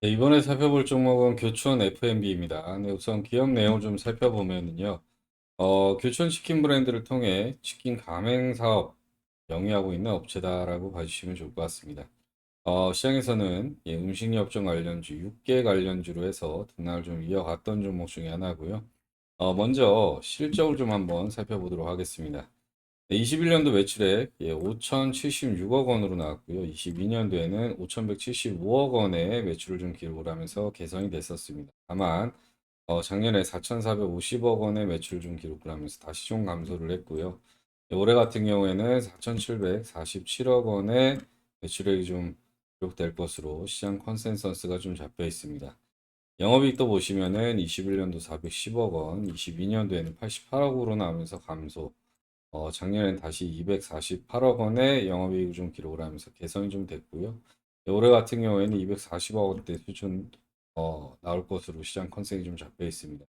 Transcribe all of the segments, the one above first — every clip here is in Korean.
네, 이번에 살펴볼 종목은 교촌 F&B입니다. 네, 우선 기업 내용을 좀 살펴보면은요. 어, 교촌 치킨 브랜드를 통해 치킨 가맹 사업 영위하고 있는 업체다라고 봐주시면 좋을 것 같습니다. 어, 시장에서는 예, 음식료업종 관련주, 육계 관련주로 해서 등락을 좀 이어갔던 종목 중에 하나고요. 어, 먼저 실적을 좀 한번 살펴보도록 하겠습니다. 21년도 매출액 예, 5,076억 원으로 나왔고요. 22년도에는 5,175억 원의 매출을 좀 기록을 하면서 개선이 됐었습니다. 다만 어, 작년에 4,450억 원의 매출을 좀 기록을 하면서 다시 좀 감소를 했고요. 예, 올해 같은 경우에는 4,747억 원의 매출액이 좀 기록될 것으로 시장 컨센서스가 좀 잡혀 있습니다. 영업이익도 보시면은 21년도 410억 원, 22년도에는 88억으로 나오면서 감소. 어, 작년엔 다시 248억 원의 영업이익을 좀 기록을 하면서 개선이 좀 됐고요. 네, 올해 같은 경우에는 240억 원대 수준 어, 나올 것으로 시장 컨센이 좀 잡혀 있습니다.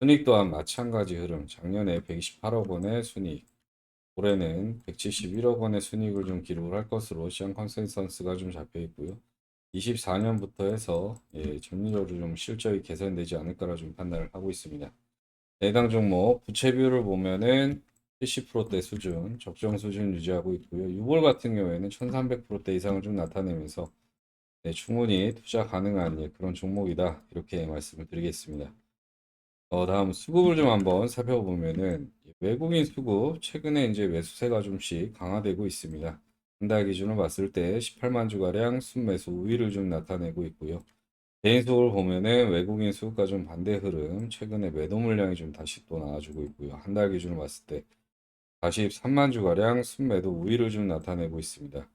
순이익 또한 마찬가지 흐름. 작년에 128억 원의 순이익, 올해는 171억 원의 순이익을 좀 기록을 할 것으로 시장 컨센서스가 좀 잡혀 있고요. 24년부터 해서 예, 점유적으로 좀 실적이 개선되지 않을까라 좀 판단을 하고 있습니다. 해당 종목 부채 비율을 보면은 70%대 수준, 적정 수준 유지하고 있고요. 6월 같은 경우에는 1300%대 이상을 좀 나타내면서 네, 충분히 투자 가능한 예, 그런 종목이다. 이렇게 말씀을 드리겠습니다. 어, 다음 수급을 좀 한번 살펴보면은 외국인 수급 최근에 이제 매수세가 좀씩 강화되고 있습니다. 한 달 기준으로 봤을 때 18만 주가량 순매수 우위를 좀 나타내고 있고요. 개인 수급을 보면은 외국인 수급과 좀 반대 흐름, 최근에 매도 물량이 좀 다시 또 나와주고 있고요. 한 달 기준으로 봤을 때 43만 주가량 순매도 우위를 좀 나타내고 있습니다.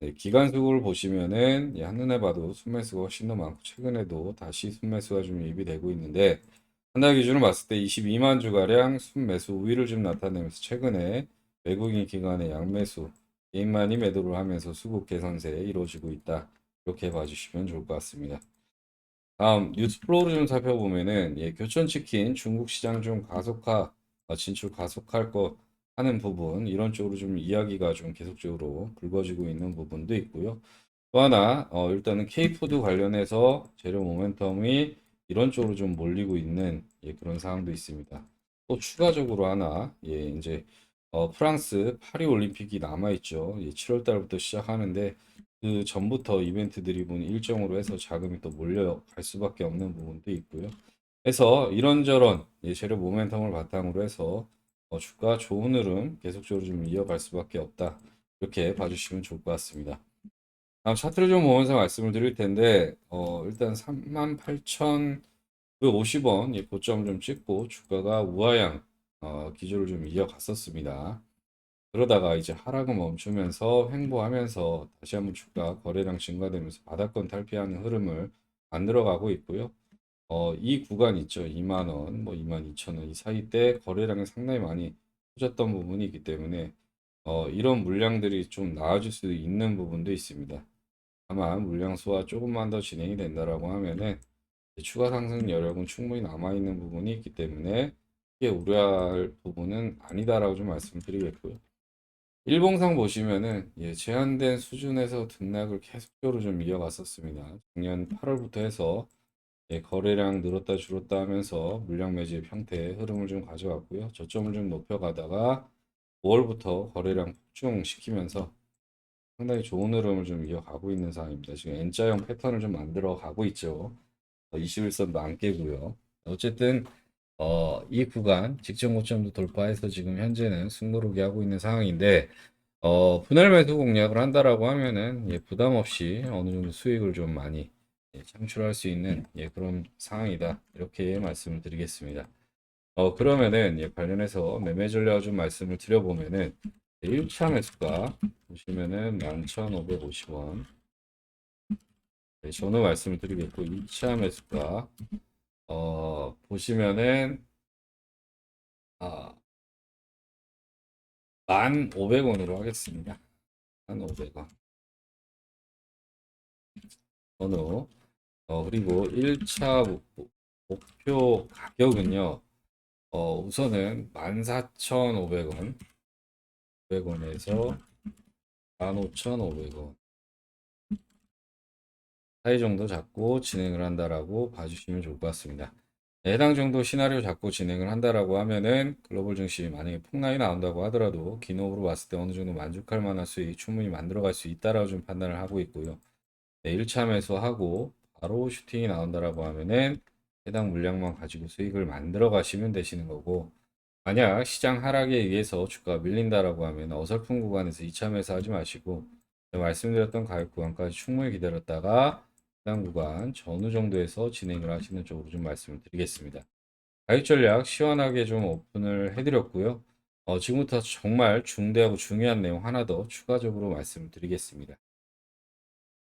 네, 기간 수급을 보시면은 예, 한눈에 봐도 순매수가 훨씬 더 많고 최근에도 다시 순매수가 좀 유입이 되고 있는데 한 달 기준으로 봤을 때 22만 주가량 순매수 우위를 좀 나타내면서 최근에 외국인 기관의 양매수 개인만이 매도를 하면서 수급 개선세 이루어지고 있다. 이렇게 봐주시면 좋을 것 같습니다. 다음 뉴스 플로우를 좀 살펴보면은 예, 교촌치킨 중국 시장 좀 가속화 어, 진출 가속할 거 하는 부분 이런 쪽으로 좀 이야기가 좀 계속적으로 불거지고 있는 부분도 있고요. 또 하나 어, 일단은 K푸드 관련해서 재료 모멘텀이 이런 쪽으로 좀 몰리고 있는 예, 그런 상황도 있습니다. 또 추가적으로 하나 예, 이제 어, 프랑스 파리 올림픽이 남아 있죠. 예, 7월 달부터 시작하는데 그 전부터 이벤트들이 본 일정으로 해서 자금이 또 몰려갈 수밖에 없는 부분도 있고요. 그래서 이런저런 예, 재료 모멘텀을 바탕으로 해서 어, 주가 좋은 흐름 계속적으로 좀 이어갈 수밖에 없다. 이렇게 봐주시면 좋을 것 같습니다. 다음 차트를 좀 보면서 말씀을 드릴 텐데 어, 일단 38,950원 예, 고점 좀 찍고 주가가 우하향 어, 기조를 좀 이어갔었습니다. 그러다가 이제 하락을 멈추면서 횡보하면서 다시 한번 주가 거래량 증가되면서 바닥권 탈피하는 흐름을 만들어가고 있고요. 어, 이 구간 있죠. 2만 원, 뭐 2만 2천 원 이 사이 때 거래량이 상당히 많이 터졌던 부분이 있기 때문에 어, 이런 물량들이 좀 나아질 수 있는 부분도 있습니다. 다만 물량 소화 조금만 더 진행이 된다라고 하면은 추가 상승 여력은 충분히 남아 있는 부분이 있기 때문에 크게 우려할 부분은 아니다라고 좀 말씀드리겠고요. 일봉상 보시면은 예, 제한된 수준에서 등락을 계속적으로 좀 이어갔었습니다. 작년 8월부터 해서 예, 거래량 늘었다 줄었다 하면서 물량 매집 형태의 흐름을 좀 가져왔고요. 저점을 좀 높여가다가 5월부터 거래량 폭증시키면서 상당히 좋은 흐름을 좀 이어가고 있는 상황입니다. 지금 N자형 패턴을 좀 만들어 가고 있죠. 21선도 안 깨고요. 어쨌든 어, 이 구간 직전 고점도 돌파해서 지금 현재는 승부르기 하고 있는 상황인데 어, 분할 매수 공략을 한다라고 하면은 예, 부담 없이 어느 정도 수익을 좀 많이 예, 창출할 수 있는 예, 그런 상황이다. 이렇게 말씀을 드리겠습니다. 어, 그러면은 예, 관련해서 매매 전략 좀 말씀을 드려보면은 1차 매수가 보시면은 11,550원. 네, 저는 말씀을 드리겠고 2차 매수가 어, 보시면은 아, 1,500원으로 하겠습니다. 1,500원. 번호. 어, 그리고 1차 목표 가격은요. 어, 우선은 14,500원. 500원에서 15,500원. 사이 정도 잡고 진행을 한다라고 봐주시면 좋을 것 같습니다. 네, 해당 정도 시나리오 잡고 진행을 한다라고 하면은 글로벌 증시 만약에 폭락이 나온다고 하더라도 기업으로 봤을 때 어느 정도 만족할 만한 수익 충분히 만들어갈 수 있다라고 좀 판단을 하고 있고요. 네, 1차 매수하고 바로 슈팅이 나온다라고 하면은 해당 물량만 가지고 수익을 만들어 가시면 되시는 거고 만약 시장 하락에 의해서 주가가 밀린다라고 하면 어설픈 구간에서 2차 매수하지 마시고 말씀드렸던 가격 구간까지 충분히 기다렸다가 해당 구간 전후 정도에서 진행을 하시는 쪽으로 좀 말씀을 드리겠습니다. 가격 전략 시원하게 좀 오픈을 해드렸고요. 어, 지금부터 정말 중대하고 중요한 내용 하나 더 추가적으로 말씀을 드리겠습니다.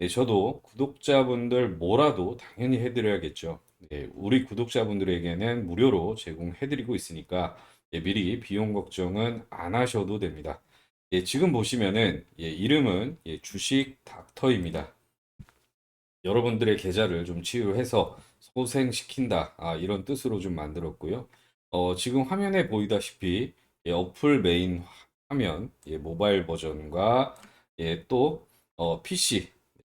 예, 저도 구독자분들 뭐라도 당연히 해드려야겠죠. 예, 우리 구독자분들에게는 무료로 제공해드리고 있으니까 예, 미리 비용 걱정은 안 하셔도 됩니다. 예, 지금 보시면은 예, 이름은 예, 주식 닥터입니다. 여러분들의 계좌를 좀 치유해서 소생시킨다. 아, 이런 뜻으로 좀 만들었고요. 어, 지금 화면에 보이다시피 예, 어플 메인 화면, 예, 모바일 버전과 예, 또 어, PC,